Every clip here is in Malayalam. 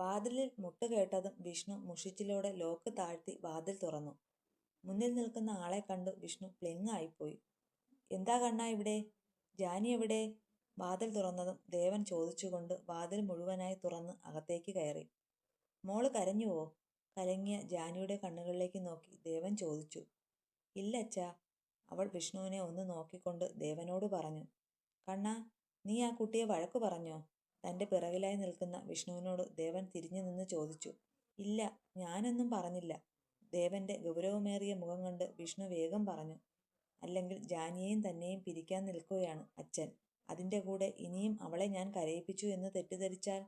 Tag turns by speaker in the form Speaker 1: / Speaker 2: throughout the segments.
Speaker 1: വാതിലിൽ മുട്ട് കേട്ടതും വിഷ്ണു മുഷിച്ചിലോടെ ലോക്ക് താഴ്ത്തി വാതിൽ തുറന്നു. മുന്നിൽ നിൽക്കുന്ന ആളെ കണ്ടു വിഷ്ണു പ്ലിങ്ങായിപ്പോയി. എന്താ കണ്ണാ ഇവിടെ? ജാനി എവിടെ? വാതിൽ തുറന്നതും ദേവൻ ചോദിച്ചുകൊണ്ട് വാതിൽ മുഴുവനായി തുറന്ന് അകത്തേക്ക് കയറി. മോൾ കരഞ്ഞുവോ? കലങ്ങിയ ജാനിയുടെ കണ്ണുകളിലേക്ക് നോക്കി ദേവൻ ചോദിച്ചു. ഇല്ലച്ഛാ. അവൾ വിഷ്ണുവിനെ ഒന്ന് നോക്കിക്കൊണ്ട് ദേവനോട് പറഞ്ഞു. കണ്ണ നീ ആ കുട്ടിയെ വഴക്കു പറഞ്ഞോ? തന്റെ പിറകിലായി നിൽക്കുന്ന വിഷ്ണുവിനോട് ദേവൻ തിരിഞ്ഞു നിന്ന് ചോദിച്ചു. ഇല്ല, ഞാനൊന്നും പറഞ്ഞില്ല. ദേവന്റെ ഗൗരവമേറിയ മുഖം കണ്ട് വിഷ്ണു വേഗം പറഞ്ഞു. അല്ലെങ്കിൽ ജാനിയെയും തന്നെയും പിരിക്കാൻ നിൽക്കുകയാണ് അച്ഛൻ. അതിന്റെ കൂടെ ഇനിയും അവളെ ഞാൻ കരയിപ്പിച്ചു എന്ന് തെറ്റിദ്ധരിച്ചാൽ?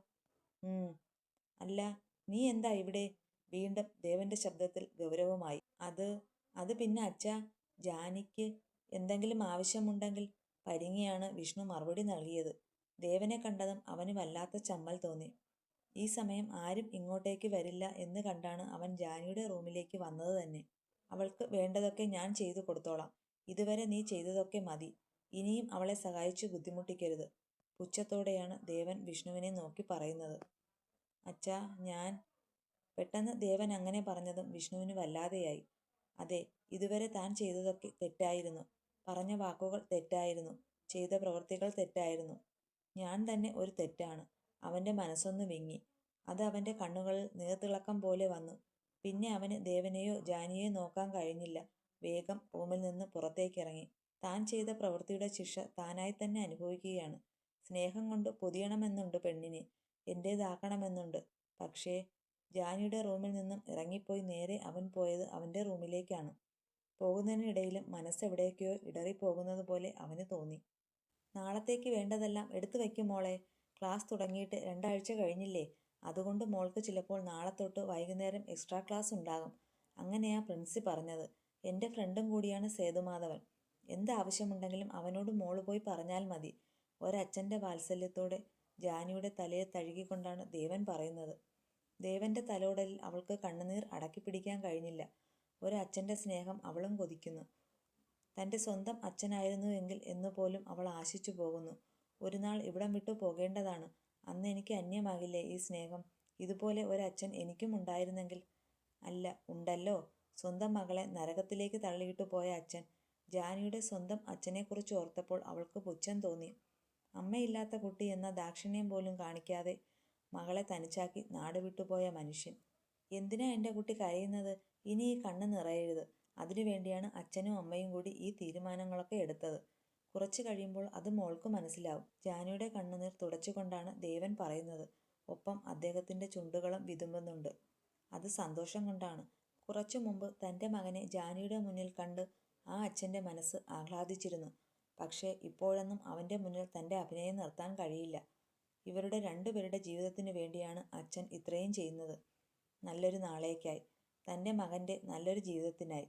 Speaker 1: അല്ല, നീ എന്താ ഇവിടെ? വീണ്ടും ദേവന്റെ ശബ്ദത്തിൽ ഗൗരവമായി. അത് അത് പിന്നെ അച്ഛ ജാനിക്ക് എന്തെങ്കിലും ആവശ്യമുണ്ടെങ്കിൽ പരിങ്ങിയാണ് വിഷ്ണു മറുപടി നൽകിയത്. ദേവനെ കണ്ടതും അവന് വല്ലാത്ത ചമ്മൽ തോന്നി. ഈ സമയം ആരും ഇങ്ങോട്ടേക്ക് വരില്ല എന്ന് കണ്ടാണ് അവൻ ജാനിയുടെ റൂമിലേക്ക് വന്നത് തന്നെ. അവൾക്ക് വേണ്ടതൊക്കെ ഞാൻ ചെയ്തു കൊടുത്തോളാം. ഇതുവരെ നീ ചെയ്തതൊക്കെ മതി. ഇനിയും അവളെ സഹായിച്ചു ബുദ്ധിമുട്ടിക്കരുത്. പുച്ഛത്തോടെയാണ് ദേവൻ വിഷ്ണുവിനെ നോക്കി പറയുന്നത്. അച്ഛാ, ഞാൻ പെട്ടെന്ന് ദേവൻ അങ്ങനെ പറഞ്ഞതും വിഷ്ണുവിന് വല്ലാതെയായി. അതെ, ഇതുവരെ താൻ ചെയ്തതൊക്കെ തെറ്റായിരുന്നു. പറഞ്ഞ വാക്കുകൾ തെറ്റായിരുന്നു. ചെയ്ത പ്രവൃത്തികൾ തെറ്റായിരുന്നു. ഞാൻ തന്നെ ഒരു തെറ്റാണ്. അവന്റെ മനസ്സൊന്ന് വിങ്ങി. അത് അവന്റെ കണ്ണുകളിൽ നീർത്തിളക്കം പോലെ വന്നു. പിന്നെ അവന് ദേവനെയോ ജാനിയെയോ നോക്കാൻ കഴിഞ്ഞില്ല. വേഗം റൂമിൽ നിന്ന് പുറത്തേക്കിറങ്ങി. താൻ ചെയ്ത പ്രവൃത്തിയുടെ ശിക്ഷ താനായി തന്നെ അനുഭവിക്കുകയാണ്. സ്നേഹം കൊണ്ട് പൊതിയണമെന്നുണ്ട് പെണ്ണിനെ. എന്റേതാക്കണമെന്നുണ്ട്. പക്ഷേ, ജാനിയുടെ റൂമിൽ നിന്നും ഇറങ്ങിപ്പോയി നേരെ അവൻ പോയത് അവന്റെ റൂമിലേക്കാണ്. പോകുന്നതിനിടയിലും മനസ്സെവിടേക്കോ ഇടറിപ്പോകുന്നത് പോലെ അവന് തോന്നി. നാളത്തേക്ക് വേണ്ടതെല്ലാം എടുത്തു വയ്ക്കും മോളെ. ക്ലാസ് തുടങ്ങിയിട്ട് രണ്ടാഴ്ച കഴിഞ്ഞില്ലേ. അതുകൊണ്ട് മോൾക്ക് ചിലപ്പോൾ നാളെ തൊട്ട് വൈകുന്നേരം എക്സ്ട്രാ ക്ലാസ് ഉണ്ടാകും. അങ്ങനെയാ പ്രിൻസി പറഞ്ഞത്. എന്റെ ഫ്രണ്ടും കൂടിയാണ് സേതുമാധവൻ. എന്ത് ആവശ്യമുണ്ടെങ്കിലും അവനോട് മോൾ പോയി പറഞ്ഞാൽ മതി. ഒരച്ഛന്റെ വാത്സല്യത്തോടെ ജാനിയുടെ തലയെ തഴുകിക്കൊണ്ടാണ് ദേവൻ പറയുന്നത്. ദേവന്റെ തലോടലിൽ അവൾക്ക് കണ്ണുനീർ അടക്കിപ്പിടിക്കാൻ കഴിഞ്ഞില്ല. ഒരച്ഛന്റെ സ്നേഹം അവളും കൊതിക്കുന്നു. തന്റെ സ്വന്തം അച്ഛനായിരുന്നുവെങ്കിൽ എന്നു പോലും അവൾ ആശിച്ചു പോകുന്നു. ഒരു നാൾ ഇവിടം വിട്ടു പോകേണ്ടതാണ്. അന്ന് എനിക്ക് അന്യമാകില്ലേ ഈ സ്നേഹം. ഇതുപോലെ ഒരച്ഛൻ എനിക്കും ഉണ്ടായിരുന്നെങ്കിൽ. അല്ല, ഉണ്ടല്ലോ. സ്വന്തം മകളെ നരകത്തിലേക്ക് തള്ളിയിട്ടു പോയ അച്ഛൻ. ജാനിയുടെ സ്വന്തം അച്ഛനെക്കുറിച്ച് ഓർത്തപ്പോൾ അവൾക്ക് പുച്ഛം തോന്നി. അമ്മയില്ലാത്ത കുട്ടി എന്ന ദാക്ഷിണ്യം പോലും കാണിക്കാതെ മകളെ തനിച്ചാക്കി നാട് വിട്ടുപോയ മനുഷ്യൻ. എന്തിനാ എന്റെ കുട്ടി കരയുന്നത്? ഇനി ഈ കണ്ണ് നിറയരുത്. അതിനു വേണ്ടിയാണ് അച്ഛനും അമ്മയും കൂടി ഈ തീരുമാനങ്ങളൊക്കെ എടുത്തത്. കുറച്ചു കഴിയുമ്പോൾ അത് മോൾക്ക് മനസ്സിലാവും. ജാനിയുടെ കണ്ണുനീർ തുടച്ചുകൊണ്ടാണ് ദേവൻ പറയുന്നത്. ഒപ്പം അദ്ദേഹത്തിന്റെ ചുണ്ടുകളും വിതുമ്പുന്നുണ്ട്. അത് സന്തോഷം കൊണ്ടാണ്. കുറച്ചു മുമ്പ് തന്റെ മകനെ ജാനിയുടെ മുന്നിൽ കണ്ട് ആ അച്ഛന്റെ മനസ്സ് ആഹ്ലാദിച്ചിരുന്നു. പക്ഷേ, ഇപ്പോഴൊന്നും അവന്റെ മുന്നിൽ തന്റെ അഭിനയം നിർത്താൻ കഴിയില്ല. ഇവരുടെ രണ്ടുപേരുടെ ജീവിതത്തിനു വേണ്ടിയാണ് അച്ഛൻ ഇത്രയും ചെയ്യുന്നത്. നല്ലൊരു നാളേക്കായി. തന്റെ മകന്റെ നല്ലൊരു ജീവിതത്തിനായി.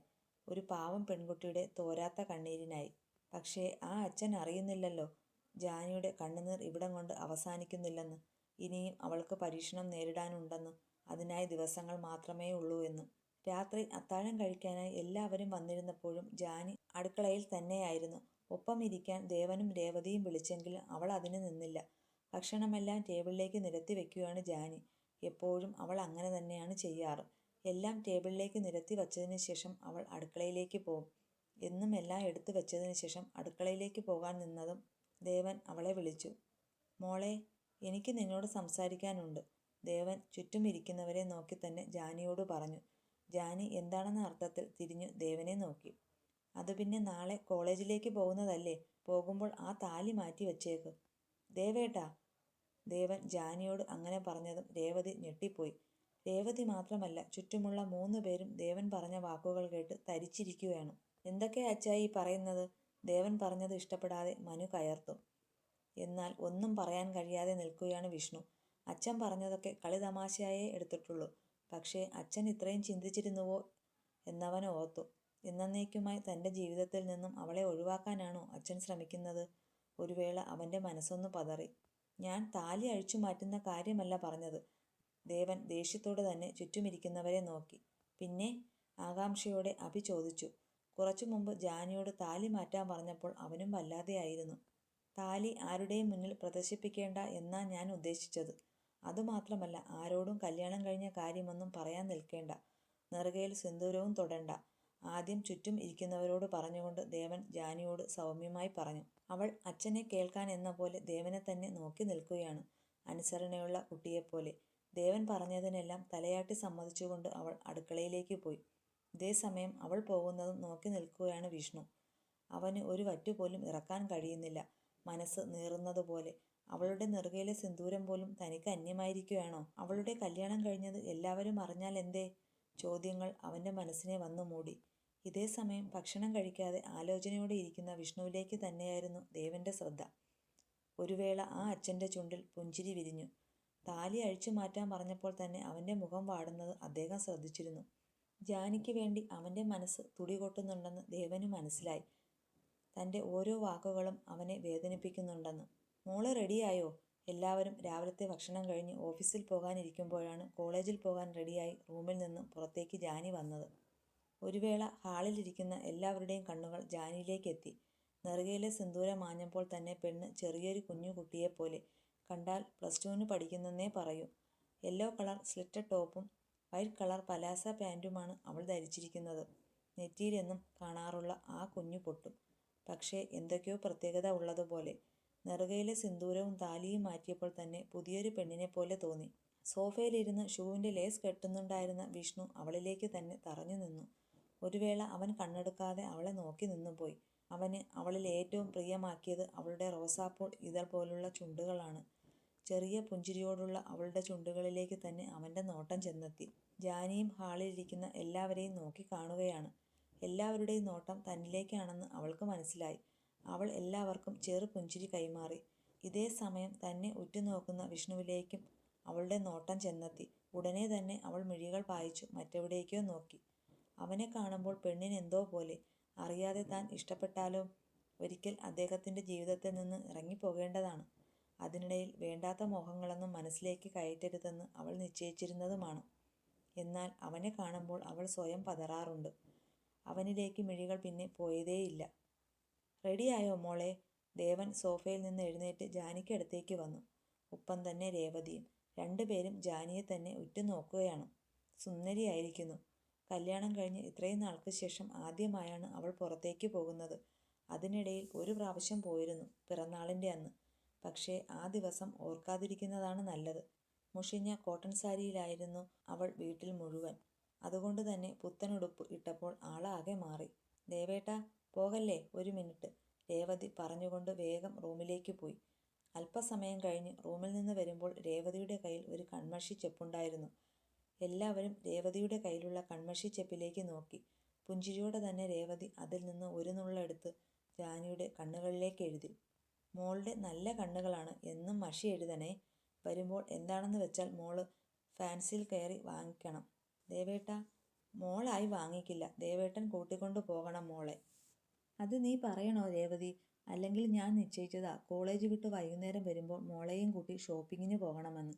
Speaker 1: ഒരു പാവം പെൺകുട്ടിയുടെ തോരാത്ത കണ്ണീരിനായി. പക്ഷേ, ആ അച്ഛൻ അറിയുന്നില്ലല്ലോ ജാനിയുടെ കണ്ണുനീർ ഇവിടം കൊണ്ട് അവസാനിക്കുന്നില്ലെന്ന്. ഇനിയും അവൾക്ക് പരീക്ഷണം നേരിടാനുണ്ടെന്ന്. അതിനായി ദിവസങ്ങൾ മാത്രമേ ഉള്ളൂ എന്ന്. രാത്രി അത്താഴം കഴിക്കാനായി എല്ലാവരും വന്നിരുന്നപ്പോഴും ജാനി അടുക്കളയിൽ തന്നെയായിരുന്നു. ഒപ്പം ഇരിക്കാൻ ദേവനും രേവതിയും വിളിച്ചെങ്കിലും അവൾ അതിന് നിന്നില്ല. ഭക്ഷണമെല്ലാം ടേബിളിലേക്ക് നിരത്തി വെക്കുകയാണ് ജാനി. എപ്പോഴും അവൾ അങ്ങനെ തന്നെയാണ് ചെയ്യാറ്. എല്ലാം ടേബിളിലേക്ക് നിരത്തി വച്ചതിന് ശേഷം അവൾ അടുക്കളയിലേക്ക് പോകും എന്നും എല്ലാം എടുത്തു വെച്ചതിന് ശേഷം അടുക്കളയിലേക്ക് പോകാൻ നിന്നതും ദേവൻ അവളെ വിളിച്ചു. മോളെ, എനിക്ക് നിന്നോട് സംസാരിക്കാനുണ്ട്. ദേവൻ ചുറ്റും ഇരിക്കുന്നവരെ നോക്കി തന്നെ ജാനിയോട് പറഞ്ഞു. ജാനി എന്താണെന്ന അർത്ഥത്തിൽ തിരിഞ്ഞു ദേവനെ നോക്കി. അത് പിന്നെ നാളെ കോളേജിലേക്ക് പോകുന്നതല്ലേ. പോകുമ്പോൾ ആ താലി മാറ്റി വച്ചേക്ക്. ദേവേട്ടാ. ദേവൻ ജാനിയോട് അങ്ങനെ പറഞ്ഞതും രേവതി ഞെട്ടിപ്പോയി. രേവതി മാത്രമല്ല ചുറ്റുമുള്ള മൂന്ന് പേരും ദേവൻ പറഞ്ഞ വാക്കുകൾ കേട്ട് തരിച്ചിരിക്കുകയാണ്. എന്തൊക്കെയാ അച്ചായി പറയുന്നത്? ദേവൻ പറഞ്ഞത് ഇഷ്ടപ്പെടാതെ മനു കയർത്തു. എന്നാൽ ഒന്നും പറയാൻ കഴിയാതെ നിൽക്കുകയാണ് വിഷ്ണു. അച്ഛൻ പറഞ്ഞതൊക്കെ കളിതമാശയായേ എടുത്തിട്ടുള്ളൂ. പക്ഷേ, അച്ഛൻ ഇത്രയും ചിന്തിച്ചിരുന്നുവോ എന്നവൻ ഓർത്തു. എന്നേക്കുമായി തന്റെ ജീവിതത്തിൽ നിന്നും അവളെ ഒഴിവാക്കാനാണോ അച്ഛൻ ശ്രമിക്കുന്നത്? ഒരു വേള അവന്റെ മനസ്സൊന്ന് പതറി. ഞാൻ താലി അഴിച്ചു മാറ്റുന്ന കാര്യമല്ല പറഞ്ഞത്. ദേവൻ ദേഷ്യത്തോടെ തന്നെ ചുറ്റുമിരിക്കുന്നവരെ നോക്കി. പിന്നെ? ആകാംക്ഷയോടെ അഭി ചോദിച്ചു. കുറച്ചു മുമ്പ് ജാനിയോട് താലി മാറ്റാൻ പറഞ്ഞപ്പോൾ അവനും വല്ലാതെയായിരുന്നു. താലി ആരുടെയും മുന്നിൽ പ്രദർശിപ്പിക്കേണ്ട എന്നാ ഞാൻ ഉദ്ദേശിച്ചത്. അതുമാത്രമല്ല ആരോടും കല്യാണം കഴിഞ്ഞ കാര്യമൊന്നും പറയാൻ നിൽക്കേണ്ട നെറുകയിൽ സിന്ദൂരവും തൊടേണ്ട ആദ്യം ചുറ്റും ഇരിക്കുന്നവരോട് പറഞ്ഞുകൊണ്ട് ദേവൻ ജാനിയോട് സൗമ്യമായി പറഞ്ഞു അവൾ അച്ഛനെ കേൾക്കാൻ എന്ന പോലെ ദേവനെ തന്നെ നോക്കി നിൽക്കുകയാണ് അനുസരണയുള്ള കുട്ടിയെപ്പോലെ ദേവൻ പറഞ്ഞതിനെല്ലാം തലയാട്ടി സമ്മതിച്ചുകൊണ്ട് അവൾ അടുക്കളയിലേക്ക് പോയി. ഇതേസമയം അവൾ പോകുന്നതും നോക്കി നിൽക്കുകയാണ് വിഷ്ണു. അവന് ഒരു വറ്റുപോലും ഇറക്കാൻ കഴിയുന്നില്ല. മനസ്സ് നീറുന്നതുപോലെ. അവളുടെ നെറുകയിലെ സിന്ദൂരം പോലും തനിക്ക് അന്യമായിരിക്കുകയാണോ? അവളുടെ കല്യാണം കഴിഞ്ഞത് എല്ലാവരും അറിഞ്ഞാൽ എന്തേ? ചോദ്യങ്ങൾ അവന്റെ മനസ്സിനെ വന്നു മൂടി. ഇതേ സമയം ഭക്ഷണം കഴിക്കാതെ ആലോചനയോടെ ഇരിക്കുന്ന വിഷ്ണുവിലേക്ക് തന്നെയായിരുന്നു ദേവന്റെ ശ്രദ്ധ. ഒരു വേള ആ അച്ഛന്റെ ചുണ്ടിൽ പുഞ്ചിരി വിരിഞ്ഞു. താലി അഴിച്ചു മാറ്റാൻ പറഞ്ഞപ്പോൾ തന്നെ അവന്റെ മുഖം വാടുന്നത് അദ്ദേഹം ശ്രദ്ധിച്ചിരുന്നു. ജാനിക്ക് വേണ്ടി അവന്റെ മനസ്സ് തുടികൊട്ടുന്നുണ്ടെന്ന് ദേവന് മനസ്സിലായി. തന്റെ ഓരോ വാക്കുകളും അവനെ വേദനിപ്പിക്കുന്നുണ്ടെന്ന്. മോൾ റെഡിയായോ? എല്ലാവരും രാവിലത്തെ ഭക്ഷണം കഴിഞ്ഞ് ഓഫീസിൽ പോകാനിരിക്കുമ്പോഴാണ് കോളേജിൽ പോകാൻ റെഡിയായി റൂമിൽ നിന്ന് പുറത്തേക്ക് ജാനി വന്നത്. ഒരു വേള ഹാളിലിരിക്കുന്ന എല്ലാവരുടെയും കണ്ണുകൾ ജാനിയിലേക്ക് എത്തി. നെറുകയിലെ സിന്ദൂരം മാഞ്ഞപ്പോൾ തന്നെ പെണ്ണ് ചെറിയൊരു കുഞ്ഞു കുട്ടിയെപ്പോലെ കണ്ടാൽ പ്ലസ് ടുവിന് പഠിക്കുന്നെന്നേ പറയൂ. യെല്ലോ കളർ സ്ലിറ്റഡ് ടോപ്പും വൈറ്റ് കളർ പലാസ പാന്റുമാണ് അവൾ ധരിച്ചിരിക്കുന്നത്. നെറ്റിയിലെന്നും കാണാറുള്ള ആ കുഞ്ഞു പൊട്ടും. പക്ഷേ എന്തൊക്കെയോ പ്രത്യേകത ഉള്ളതുപോലെ നെറുകയിലെ സിന്ദൂരവും താലിയും മാറ്റിയപ്പോൾ തന്നെ പുതിയൊരു പെണ്ണിനെ പോലെ തോന്നി. സോഫയിലിരുന്ന് ഷൂവിന്റെ ലേസ് കെട്ടുന്നുണ്ടായിരുന്ന വിഷ്ണു അവളിലേക്ക് തന്നെ തറഞ്ഞു നിന്നു. ഒരു വേള അവൻ കണ്ണെടുക്കാതെ അവളെ നോക്കി നിന്നുപോയി. അവന് അവളിൽ ഏറ്റവും പ്രിയമാക്കിയത് അവളുടെ റോസാപ്പൂൾ ഇതൾ പോലുള്ള ചുണ്ടുകളാണ്. ചെറിയ പുഞ്ചിരിയോടുള്ള അവളുടെ ചുണ്ടുകളിലേക്ക് തന്നെ അവന്റെ നോട്ടം ചെന്നെത്തി. ജാനിയും ഹാളിലിരിക്കുന്ന എല്ലാവരെയും നോക്കി കാണുകയാണ്. എല്ലാവരുടെയും നോട്ടം തന്നിലേക്കാണെന്ന് അവൾക്ക് മനസ്സിലായി. അവൾ എല്ലാവർക്കും ചെറു പുഞ്ചിരി കൈമാറി. ഇതേ സമയം തന്നെ ഉറ്റുനോക്കുന്ന വിഷ്ണുവിലേക്കും അവളുടെ നോട്ടം ചെന്നെത്തി. ഉടനെ തന്നെ അവൾ മിഴികൾ പായിച്ചു മറ്റെവിടേക്കോ നോക്കി. അവനെ കാണുമ്പോൾ പെണ്ണിന് എന്തോ പോലെ. അറിയാതെ താൻ ഇഷ്ടപ്പെട്ടാലോ? ഒരിക്കൽ അദ്ദേഹത്തിന്റെ ജീവിതത്തിൽ നിന്ന് ഇറങ്ങിപ്പോകേണ്ടതാണ്. അതിനിടയിൽ വേണ്ടാത്ത മോഹങ്ങളൊന്നും മനസ്സിലേക്ക് കയറ്റരുതെന്ന് അവൾ നിശ്ചയിച്ചിരുന്നതുമാണ്. എന്നാൽ അവനെ കാണുമ്പോൾ അവൾ സ്വയം പതറാറുണ്ട്. അവനിലേക്ക് മിഴികൾ പിന്നെ പോയതേയില്ല. റെഡിയായോ മോളെ? ദേവൻ സോഫയിൽ നിന്ന് എഴുന്നേറ്റ് ജാനിക്കടുത്തേക്ക് വന്നു. ഒപ്പം തന്നെ രേവതിയും. രണ്ടുപേരും ജാനിയെ തന്നെ ഉറ്റുനോക്കുകയാണ്. സുന്ദരിയായിരിക്കുന്നു. കല്യാണം കഴിഞ്ഞ് ഇത്രയും നാൾക്ക് ശേഷം ആദ്യമായാണ് അവൾ പുറത്തേക്ക് പോകുന്നത്. അതിനിടയിൽ ഒരു പ്രാവശ്യം പോയിരുന്നു പിറന്നാളിന്റെ അന്ന്. പക്ഷേ ആ ദിവസം ഓർക്കാതിരിക്കുന്നതാണ് നല്ലത്. മുഷിഞ്ഞ കോട്ടൺ സാരിയിലായിരുന്നു അവൾ വീട്ടിൽ മുഴുവൻ. അതുകൊണ്ട് തന്നെ പുത്തനുടുപ്പ് ഇട്ടപ്പോൾ ആളാകെ മാറി. ദേവേട്ട പോകല്ലേ ഒരു മിനിറ്റ് രേവതി പറഞ്ഞുകൊണ്ട് വേഗം റൂമിലേക്ക് പോയി. അല്പസമയം കഴിഞ്ഞ് റൂമിൽ നിന്ന് വരുമ്പോൾ രേവതിയുടെ കയ്യിൽ ഒരു കൺമഷി ചെപ്പുണ്ടായിരുന്നു. എല്ലാവരും രേവതിയുടെ കയ്യിലുള്ള കൺമഷി ചെപ്പിലേക്ക് നോക്കി. പുഞ്ചിരിയോടെ തന്നെ രേവതി അതിൽ നിന്ന് ഒരു നുള്ളെടുത്ത് ജാനിയുടെ കണ്ണുകളിലേക്ക് എഴുതി. മോളുടെ നല്ല കണ്ണുകളാണ് എന്നും മഷി എഴുതണേ. വരുമ്പോൾ എന്താണെന്ന് വെച്ചാൽ മോൾ ഫാൻസിയിൽ കയറി വാങ്ങിക്കണം. ദേവേട്ട മോളായി വാങ്ങിക്കില്ല. ദേവേട്ടൻ കൂട്ടിക്കൊണ്ടു പോകണം മോളെ. അത് നീ പറയണോ രേവതി? അല്ലെങ്കിൽ ഞാൻ നിശ്ചയിച്ചതാ. കോളേജ് വിട്ട് വൈകുന്നേരം വരുമ്പോൾ മോളെയും കൂട്ടി ഷോപ്പിങ്ങിന് പോകണമെന്ന്.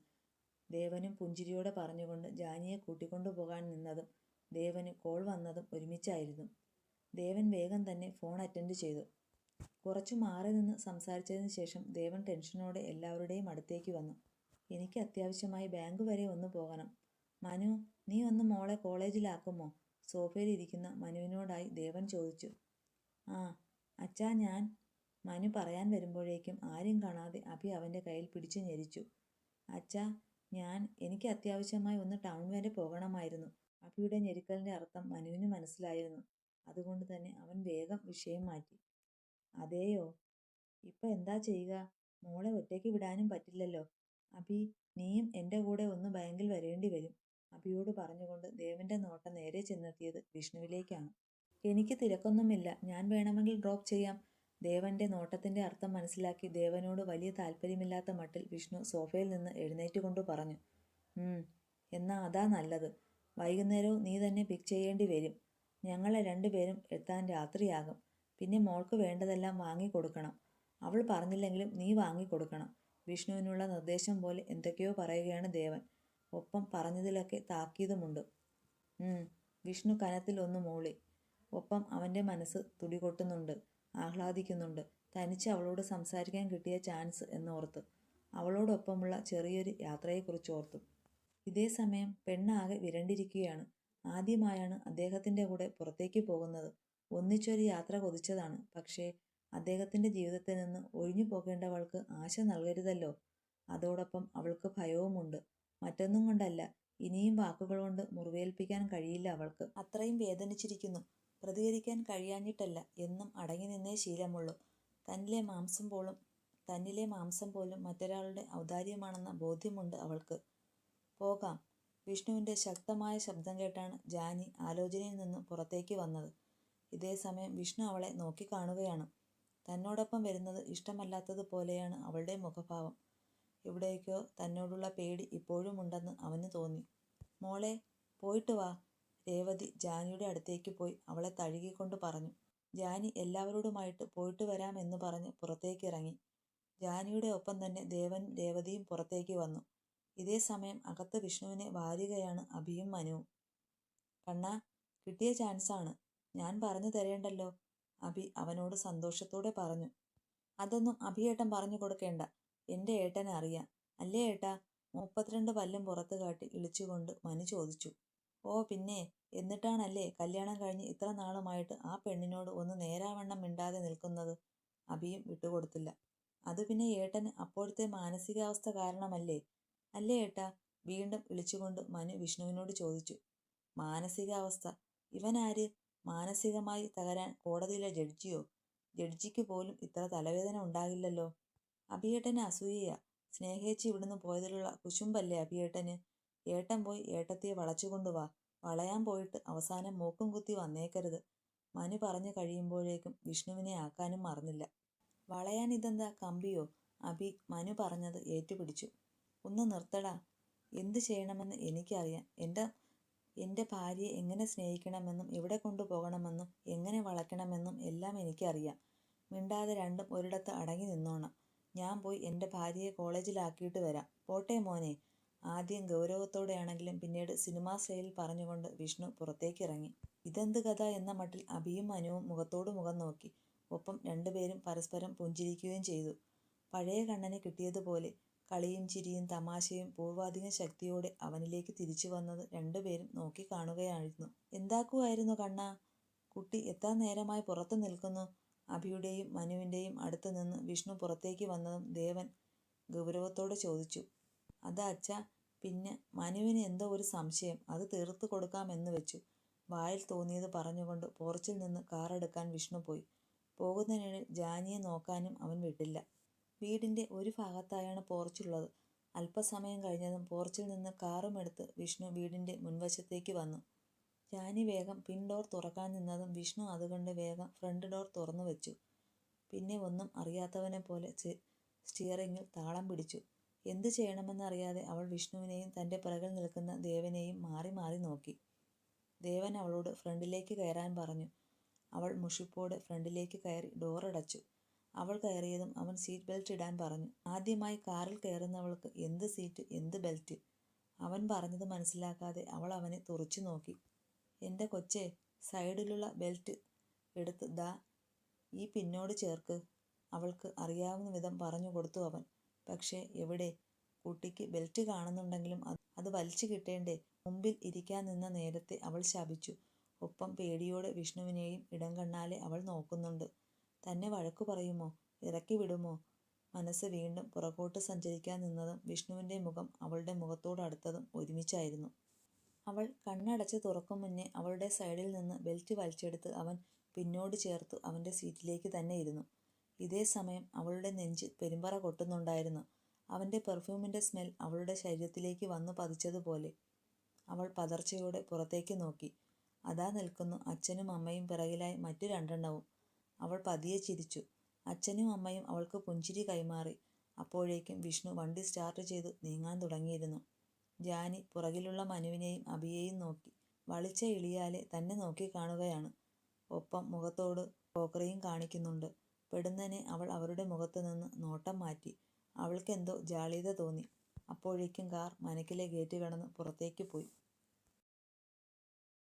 Speaker 1: ദേവനും പുഞ്ചിരിയോടെ പറഞ്ഞുകൊണ്ട് ജാനിയെ കൂട്ടിക്കൊണ്ടു പോകാൻ നിന്നതും ദേവന് കോൾ വന്നതും ഒരുമിച്ചായിരുന്നു. ദേവൻ വേഗം തന്നെ ഫോൺ അറ്റൻഡ് ചെയ്തു. കുറച്ചു മാറി നിന്ന് സംസാരിച്ചതിന് ശേഷം ദേവൻ ടെൻഷനോടെ എല്ലാവരുടെയും അടുത്തേക്ക് വന്നു. എനിക്ക് അത്യാവശ്യമായി ബാങ്ക് വരെ ഒന്ന് പോകണം. മനു നീ ഒന്ന് മോളെ കോളേജിലാക്കുമോ? സോഫയിൽ ഇരിക്കുന്ന മനുവിനോടായി ദേവൻ ചോദിച്ചു. ആ അച്ഛാ ഞാൻ. മനു പറയാൻ വരുമ്പോഴേക്കും ആരും കാണാതെ അഭി അവന്റെ കയ്യിൽ പിടിച്ചു ഞെരിച്ചു. അച്ഛാ ഞാൻ എനിക്ക് അത്യാവശ്യമായി ഒന്ന് ടൗൺ വരെ പോകണമായിരുന്നു. അഭിയുടെ ഞെരുക്കലിന്റെ അർത്ഥം മനുവിന് മനസ്സിലായിരുന്നു. അതുകൊണ്ട് തന്നെ അവൻ വേഗം വിഷയം മാറ്റി. അതേയോ? ഇപ്പൊ എന്താ ചെയ്യുക? മോളെ ഒറ്റയ്ക്ക് വിടാനും പറ്റില്ലല്ലോ. അഭി നീയും എന്റെ കൂടെ ഒന്ന് ബാങ്കിൽ വരേണ്ടി വരും. അഭിയോട് പറഞ്ഞുകൊണ്ട് ദേവന്റെ നോട്ടം നേരെ ചെന്നെത്തിയത് വിഷ്ണുവിലേക്കാണ്. എനിക്ക് തിരക്കൊന്നുമില്ല. ഞാൻ വേണമെങ്കിൽ ഡ്രോപ്പ് ചെയ്യാം. ദേവന്റെ നോട്ടത്തിന്റെ അർത്ഥം മനസ്സിലാക്കി ദേവനോട് വലിയ താല്പര്യമില്ലാത്ത മട്ടിൽ വിഷ്ണു സോഫയിൽ നിന്ന് എഴുന്നേറ്റുകൊണ്ട് പറഞ്ഞു ഉം എന്നാ അതാ നല്ലത്. വൈകുന്നേരവും നീ തന്നെ പിക്ക് ചെയ്യേണ്ടി വരും. ഞങ്ങളെ രണ്ടുപേരും എത്താൻ രാത്രിയാകും. പിന്നെ മോൾക്ക് വേണ്ടതെല്ലാം വാങ്ങിക്കൊടുക്കണം അവൾ പറഞ്ഞില്ലെങ്കിലും നീ വാങ്ങിക്കൊടുക്കണം വിഷ്ണുവിനുള്ള നിർദ്ദേശം പോലെ എന്തൊക്കെയോ പറയുകയാണ് ദേവൻ. ഒപ്പം പറഞ്ഞതിലൊക്കെ താക്കീതുമുണ്ട്. വിഷ്ണു കനത്തിൽ ഒന്ന് മൂളി. ഒപ്പം അവന്റെ മനസ്സ് തുടികൊട്ടുന്നുണ്ട് ആഹ്ലാദിക്കുന്നുണ്ട്. തനിച്ച് അവളോട് സംസാരിക്കാൻ കിട്ടിയ ചാൻസ് എന്നോർത്ത്. അവളോടൊപ്പമുള്ള ചെറിയൊരു യാത്രയെക്കുറിച്ച് ഓർത്തു. ഇതേ സമയം പെണ്ണാകെ വിരണ്ടിരിക്കുകയാണ്. ആദ്യമായാണ് അദ്ദേഹത്തിന്റെ കൂടെ പുറത്തേക്ക് പോകുന്നത്. ഒന്നിച്ചൊരു യാത്ര കൊതിച്ചതാണ്. പക്ഷേ അദ്ദേഹത്തിന്റെ ജീവിതത്തിൽ നിന്ന് ഒഴിഞ്ഞു പോകേണ്ടവൾക്ക് ആശ നൽകരുതല്ലോ. അതോടൊപ്പം അവൾക്ക് ഭയവുമുണ്ട്. മറ്റൊന്നും കൊണ്ടല്ല, ഇനിയും വാക്കുകൾ കൊണ്ട് മുറിവേൽപ്പിക്കാൻ കഴിയില്ല അവൾക്ക്. അത്രയും വേദനിച്ചിരിക്കുന്നു. പ്രതികരിക്കാൻ കഴിയാഞ്ഞിട്ടല്ല. എന്നും അടങ്ങി നിന്നേ ശീലമുള്ളൂ. തന്നിലെ മാംസം പോലും തന്നിലെ മാംസം പോലും മറ്റൊരാളുടെ ഔദാര്യമാണെന്ന ബോധ്യമുണ്ട് അവൾക്ക്. പോകാം. വിഷ്ണുവിന്റെ ശക്തമായ ശബ്ദം കേട്ടാണ് ജാനി ആലോചനയിൽ നിന്നും പുറത്തേക്ക് വന്നത്. ഇതേ സമയം വിഷ്ണു അവളെ നോക്കിക്കാണുകയാണ്. തന്നോടൊപ്പം വരുന്നത് ഇഷ്ടമല്ലാത്തതുപോലെയാണ് അവളുടെ മുഖഭാവം. എവിടേക്കോ തന്നോടുള്ള പേടി ഇപ്പോഴും ഉണ്ടെന്ന് അവന് തോന്നി. മോളെ, പോയിട്ട് വാ രേവതി ജാനിയുടെ അടുത്തേക്ക് പോയി അവളെ തഴുകിക്കൊണ്ട് പറഞ്ഞു. ജാനി എല്ലാവരോടുമായിട്ട് പോയിട്ട് വരാം എന്നു പറഞ്ഞ് പുറത്തേക്കിറങ്ങി. ജാനിയുടെ ഒപ്പം തന്നെ ദേവൻ രേവതിയും പുറത്തേക്ക് വന്നു. ഇതേ സമയം അകത്ത് വിഷ്ണുവിനെ വാരുകയാണ് അഭിയും മനുവും. കണ്ണാ, കിട്ടിയ ചാൻസാണ്. ഞാൻ പറഞ്ഞു തരേണ്ടല്ലോ അഭി അവനോട് സന്തോഷത്തോടെ പറഞ്ഞു. അതൊന്നും അഭിയേട്ടൻ പറഞ്ഞു കൊടുക്കേണ്ട. എന്റെ ഏട്ടനെ അറിയാം. അല്ലേ ഏട്ടാ മുപ്പത്തിരണ്ട് പല്ലും പുറത്ത് കാട്ടി ഇളിച്ചുകൊണ്ട് മനു ചോദിച്ചു. ഓ പിന്നെ, എന്നിട്ടാണല്ലേ കല്യാണം കഴിഞ്ഞ് ഇത്ര നാളുമായിട്ട് ആ പെണ്ണിനോട് ഒന്ന് നേരാവണ്ണം മിണ്ടാതെ നിൽക്കുന്നത്. അഭിയും വിട്ടുകൊടുത്തില്ല. അത് പിന്നെ ഏട്ടന് അപ്പോഴത്തെ മാനസികാവസ്ഥ കാരണമല്ലേ. അല്ലേ ഏട്ടാ വീണ്ടും വിളിച്ചുകൊണ്ട് മനു വിഷ്ണുവിനോട് ചോദിച്ചു. മാനസികാവസ്ഥ. ഇവനാര് മാനസികമായി തകരാൻ കോടതിയിലെ ജഡ്ജിയോ. ജഡ്ജിക്ക് പോലും ഇത്ര തലവേദന ഉണ്ടാകില്ലല്ലോ. അഭിയേട്ടന് അസൂയ സ്നേഹേച്ചി ഇവിടുന്ന് പോയതിലുള്ള കുശുമ്പല്ലേ അഭിയേട്ടന്. ഏട്ടൻ പോയി ഏട്ടത്തിയെ വളച്ചുകൊണ്ടുവാ വളയാൻ പോയിട്ട് അവസാനം മൂക്കും കുത്തി വന്നേക്കരുത്. മനു പറഞ്ഞു കഴിയുമ്പോഴേക്കും വിഷ്ണുവിനെ ആക്കാനും മറന്നില്ല. വളയാൻ ഇതെന്താ കമ്പിയോ അഭി മനു പറഞ്ഞത് ഏറ്റുപിടിച്ചു. ഒന്ന് നിർത്തടാ. എന്ത് ചെയ്യണമെന്ന് എനിക്കറിയാം. എന്റെ എന്റെ ഭാര്യയെ എങ്ങനെ സ്നേഹിക്കണമെന്നും എവിടെ കൊണ്ടുപോകണമെന്നും എങ്ങനെ വളയ്ക്കണമെന്നും എല്ലാം എനിക്കറിയാം. മിണ്ടാതെ രണ്ടും ഒരിടത്ത് അടങ്ങി നിന്നോണം. ഞാൻ പോയി എന്റെ ഭാര്യയെ കോളേജിലാക്കിയിട്ട് വരാം. പോട്ടെ മോനെ. ആദ്യം ഗൗരവത്തോടെയാണെങ്കിലും പിന്നീട് സിനിമാ സ്റ്റൈലിൽ പറഞ്ഞുകൊണ്ട് വിഷ്ണു പുറത്തേക്ക് ഇറങ്ങി ഇതെന്ത് കഥ എന്ന മട്ടിൽ അഭിയും മനുവും മുഖത്തോട് മുഖം നോക്കി. ഒപ്പം രണ്ടുപേരും പരസ്പരം പുഞ്ചിരിക്കുകയും ചെയ്തു. പഴയ കണ്ണനെ കിട്ടിയതുപോലെ. കളിയും ചിരിയും തമാശയും പൂർവാധികം ശക്തിയോടെ അവനിലേക്ക് തിരിച്ചു വന്നത് രണ്ടുപേരും നോക്കിക്കാണുകയായിരുന്നു. എന്താക്കുമായിരുന്നു കണ്ണ കുട്ടി എത്ര നേരമായി പുറത്തു നിൽക്കുന്നു. അഭിയുടെയും മനുവിന്റെയും അടുത്ത് നിന്ന് വിഷ്ണു പുറത്തേക്ക് വന്നതും ദേവൻ ഗൗരവത്തോടെ ചോദിച്ചു. അത് അച്ഛ പിന്നെ മനുവിന് എന്തോ ഒരു സംശയം. അത് തീർത്തു കൊടുക്കാമെന്ന് വെച്ചു. വായിൽ തോന്നിയത് പറഞ്ഞുകൊണ്ട് പോർച്ചിൽ നിന്ന് കാറെടുക്കാൻ വിഷ്ണു പോയി. പോകുന്നതിനിടയിൽ ജാനിയെ നോക്കാനും അവൻ വിട്ടില്ല. വീടിന്റെ ഒരു ഭാഗത്തായാണ് പോർച്ചുള്ളത്. അല്പസമയം കഴിഞ്ഞതും പോർച്ചിൽ നിന്ന് കാറുമെടുത്ത് വിഷ്ണു വീടിന്റെ മുൻവശത്തേക്ക് വന്നു. ജാനി വേഗം പിൻ ഡോർ തുറക്കാൻ നിന്നതും വിഷ്ണു അതുകൊണ്ട് വേഗം ഫ്രണ്ട് ഡോർ തുറന്നു വെച്ചു പിന്നെ ഒന്നും അറിയാത്തവനെ പോലെ സ്റ്റിയറിങ്ങിൽ താളം പിടിച്ചു. എന്ത് ചെയ്യണമെന്നറിയാതെ അവൾ വിഷ്ണുവിനെയും തന്റെ പിറകിൽ നിൽക്കുന്ന ദേവനെയും മാറി മാറി നോക്കി. ദേവൻ അവളോട് ഫ്രണ്ടിലേക്ക് കയറാൻ പറഞ്ഞു. അവൾ മുഷിപ്പോടെ ഫ്രണ്ടിലേക്ക് കയറി ഡോറടച്ചു. അവൾ കയറിയതും അവൻ സീറ്റ് ബെൽറ്റ് ഇടാൻ പറഞ്ഞു. ആദ്യമായി കാറിൽ കയറുന്നവൾക്ക് എന്ത് സീറ്റ് എന്ത് ബെൽറ്റ്. അവൻ പറഞ്ഞത് മനസ്സിലാക്കാതെ അവൾ അവനെ തുറച്ചു നോക്കി. എന്റെ കൊച്ചെ സൈഡിലുള്ള ബെൽറ്റ് എടുത്ത് ദാ ഈ പിന്നോട് ചേർക്ക്. അവൾക്ക് അറിയാവുന്ന വിധം പറഞ്ഞു കൊടുത്തു അവൻ. പക്ഷേ എവിടെ. കുട്ടിക്ക് ബെൽറ്റ് കാണുന്നുണ്ടെങ്കിലും അത് വലിച്ചു കിട്ടേണ്ടേ. മുമ്പിൽ ഇരിക്കാൻ നിന്ന നേരത്തെ അവൾ ശപിച്ചു. ഒപ്പം പേടിയോടെ വിഷ്ണുവിനെയും ഇടം കണ്ണാലെ അവൾ നോക്കുന്നുണ്ട്. തന്നെ വഴക്കു പറയുമോ. ഇറക്കി വിടുമോ. മനസ്സ് വീണ്ടും പുറകോട്ട് സഞ്ചരിക്കാൻ നിന്നതും വിഷ്ണുവിന്റെ മുഖം അവളുടെ മുഖത്തോട് അടുത്തതും ഒരുമിച്ചായിരുന്നു. അവൾ കണ്ണടച്ച് തുറക്കും മുന്നേ അവളുടെ സൈഡിൽ നിന്ന് ബെൽറ്റ് വലിച്ചെടുത്ത് അവൻ പിന്നോട് ചേർത്തു അവന്റെ സീറ്റിലേക്ക് തന്നെ ഇരുന്നു. ഇതേ സമയം അവളുടെ നെഞ്ച് പെരുമ്പറ കൊട്ടുന്നുണ്ടായിരുന്നു. അവന്റെ പെർഫ്യൂമിന്റെ സ്മെൽ അവളുടെ ശരീരത്തിലേക്ക് വന്നു പതിച്ചതുപോലെ. അവൾ പതർച്ചയോടെ പുറത്തേക്ക് നോക്കി. അതാ നിൽക്കുന്നു അച്ഛനും അമ്മയും പിറകിലായി മറ്റു രണ്ടെണ്ണവും. അവൾ പതിയെ ചിരിച്ചു. അച്ഛനും അമ്മയും അവൾക്ക് പുഞ്ചിരി കൈമാറി. അപ്പോഴേക്കും വിഷ്ണു വണ്ടി സ്റ്റാർട്ട് ചെയ്തു നീങ്ങാൻ തുടങ്ങിയിരുന്നു. ജാനി പുറകിലുള്ള മനുവിനെയും അബിയെയും നോക്കി വളിച്ച ഇളിയാലെ തന്നെ നോക്കി നോക്കിക്കാണുകയാണ്. ഒപ്പം മുഖത്തോട് പോക്കറിയും കാണിക്കുന്നുണ്ട്. പെടുന്നനെ അവൾ അവരുടെ മുഖത്ത് നിന്ന് നോട്ടം മാറ്റി. അവൾക്കെന്തോ ജാള്യത തോന്നി. അപ്പോഴേക്കും കാർ മനക്കിലെ ഗേറ്റ് കടന്ന് പുറത്തേക്ക് പോയി.